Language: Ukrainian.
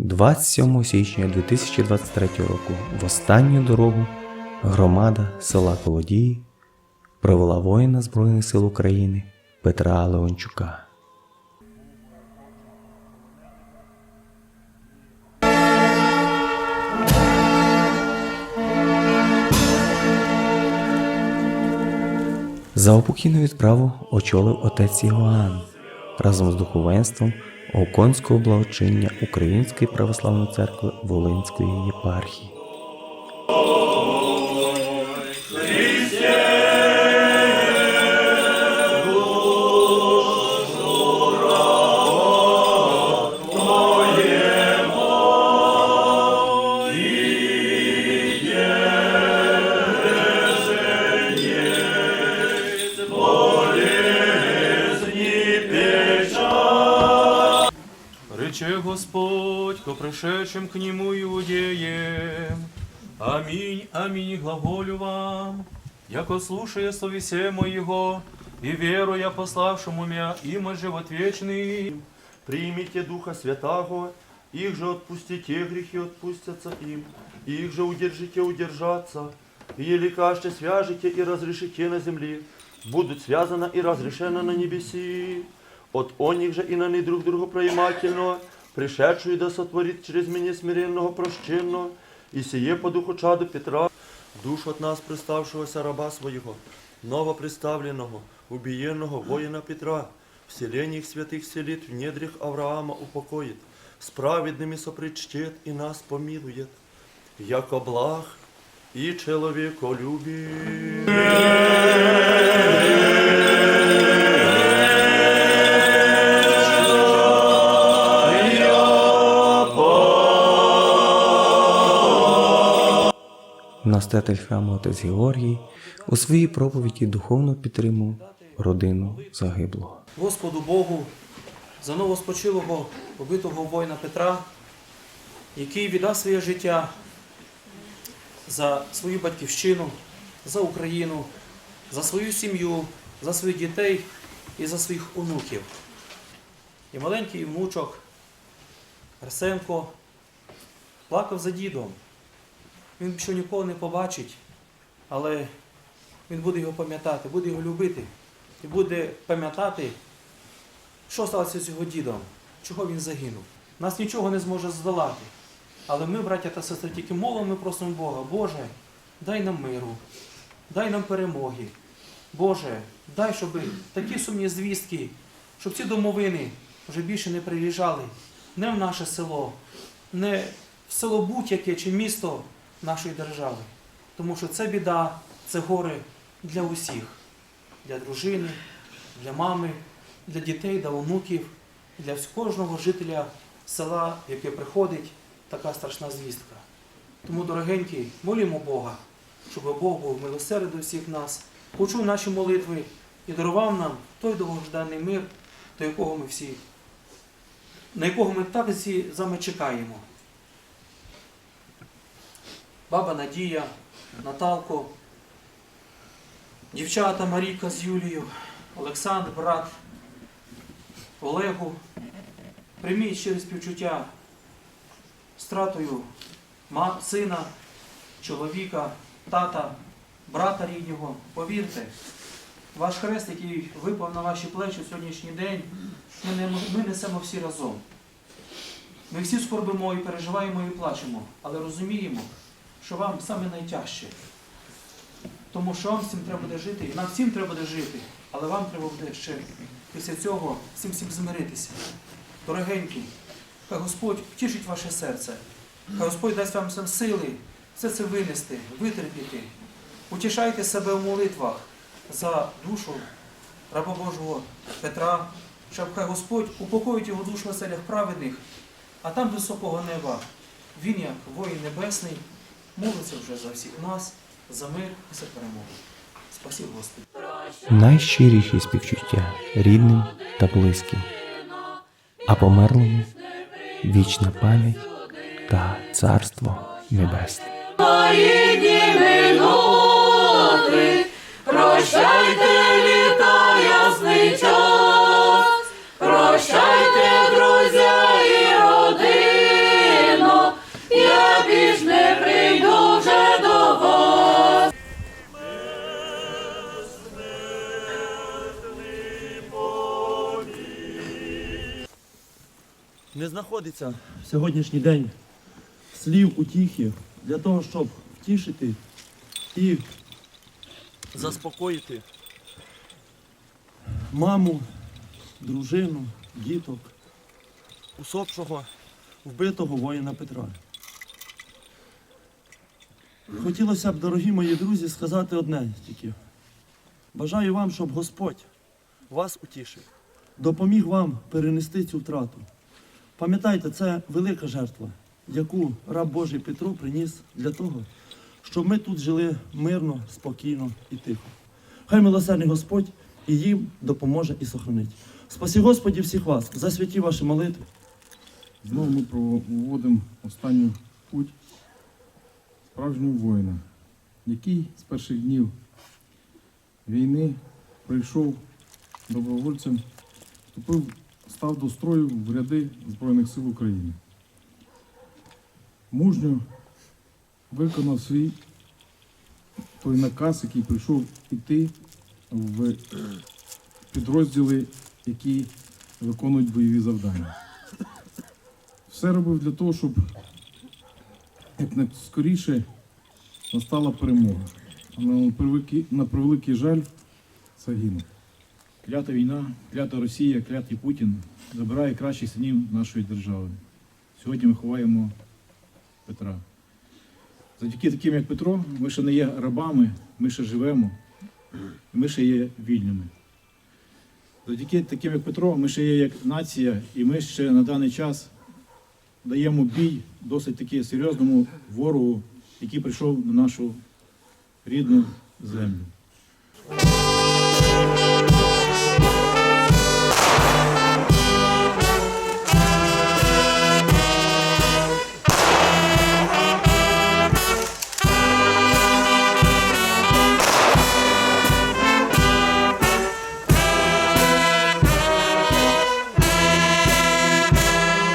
27 січня 2023 року в останню дорогу громада села Колодії провела воїна Збройних сил України Петра Леончука. Заопокійну відправу очолив отець Іоанн разом з духовенством Оконського благочиння Української православної церкви Волинської єпархії. Господь ко пришедшим к Нему иудеям. Аминь, аминь, глаголю вам, яко слушая словесе моего, и веруя пославшему меня, има живот вечный. Примите Духа Святаго, их же отпустите, грехи отпустятся им, и их же удержите удержаться, и еле кажете свяжете и разрешите на земле, будут связаны и разрешены на небеси. От о них же и на них друг другу проимательно, пришедшую да сотворит через меня смиренного прощенно, и сие по духу чаду Петра, душу от нас приставшегося раба своего, новоприставленного, убиенного воина Петра, вселениях святых селит в недрях Авраама упокоит, с праведными сопричтет и нас помилует, яко благ и человеколюбие. Настоятель храму отець Георгій у своїй проповіді духовно підтримував родину загиблого. Господу Богу за новоспочилого побитого воїна Петра, який віддав своє життя за свою батьківщину, за Україну, за свою сім'ю, за своїх дітей і за своїх онуків. І маленький внучок Арсенко плакав за дідом. Він більше ніколи не побачить, але він буде його пам'ятати, буде його любити і буде пам'ятати, що сталося з його дідом, чого він загинув. Нас нічого не зможе здолати. Але ми, браття та сестри, тільки молимо, просимо Бога, Боже, дай нам миру, дай нам перемоги. Боже, дай, щоб такі сумні звістки, щоб ці домовини вже більше не приїжджали не в наше село, не в село будь-яке чи місто нашої держави. Тому що це біда, це горе для усіх для дружини, для мами, для дітей, для онуків, для кожного жителя села, в яке приходить така страшна звістка. Тому, дорогенькі, молімо Бога, щоб Бог був милосердний до всіх нас, почув наші молитви і дарував нам той довгожданий мир, до якого ми всі, на якого ми так всі чекаємо. Баба Надія, Наталко, Дівчата Марійка з Юлією, Олександр, брат, Олегу, прийміть через співчуття стратою сина, чоловіка, тата, брата рідного. Повірте, ваш хрест, який випав на ваші плечі в сьогоднішній день, ми, не, ми несемо всі разом. Ми всі скорбимо і переживаємо і плачемо, але розуміємо, що вам саме найтяжче. Тому що вам всім треба буде жити, і нам всім треба буде жити, але вам треба буде ще після цього всім всім змиритися. Дорогенькі, хай Господь втішить ваше серце, хай Господь дасть вам сам сили все це винести, витерпіти. Утішайте себе в молитвах за душу раба Божого Петра, щоб хай Господь упокоїть його душу в оселях праведних, а там високого неба він, як воїн небесний, молиться вже за всіх нас, за мир і за перемогу. Спасибо, Господи. Найщиріші співчуття рідним та близьким, а померлому вічна пам'ять та царство небесне. Мої дні минути, прощайте не знаходиться в сьогоднішній день слів утіхи для того, щоб втішити і заспокоїти маму, дружину, діток, усопшого вбитого воїна Петра. Хотілося б, дорогі мої друзі, сказати одне тільки. Бажаю вам, щоб Господь вас утішив, допоміг вам перенести цю втрату. Пам'ятайте, це велика жертва, яку раб Божий Петро приніс для того, щоб ми тут жили мирно, спокійно і тихо. Хай милосердний Господь і їм допоможе і сохранить. Спасі Господі всіх вас, за святі ваші молитви. Знову ми проводимо останню путь справжнього воїна, який з перших днів війни прийшов добровольцем, вступив, став до строю в ряди Збройних сил України. Мужньо виконав свій той наказ, який прийшов іти в підрозділи, які виконують бойові завдання. Все робив для того, щоб якнайскоріше настала перемога. На превеликий жаль загинув. Клята війна, клята Росія, клятий Путін забирає кращих синів нашої держави. Сьогодні ми ховаємо Петра. Завдяки таким, як Петро, ми ще не є рабами, ми ще живемо, ми ще є вільними. Завдяки таким, як Петро, ми ще є як нація, і ми ще на даний час даємо бій досить таки серйозному ворогу, який прийшов на нашу рідну землю.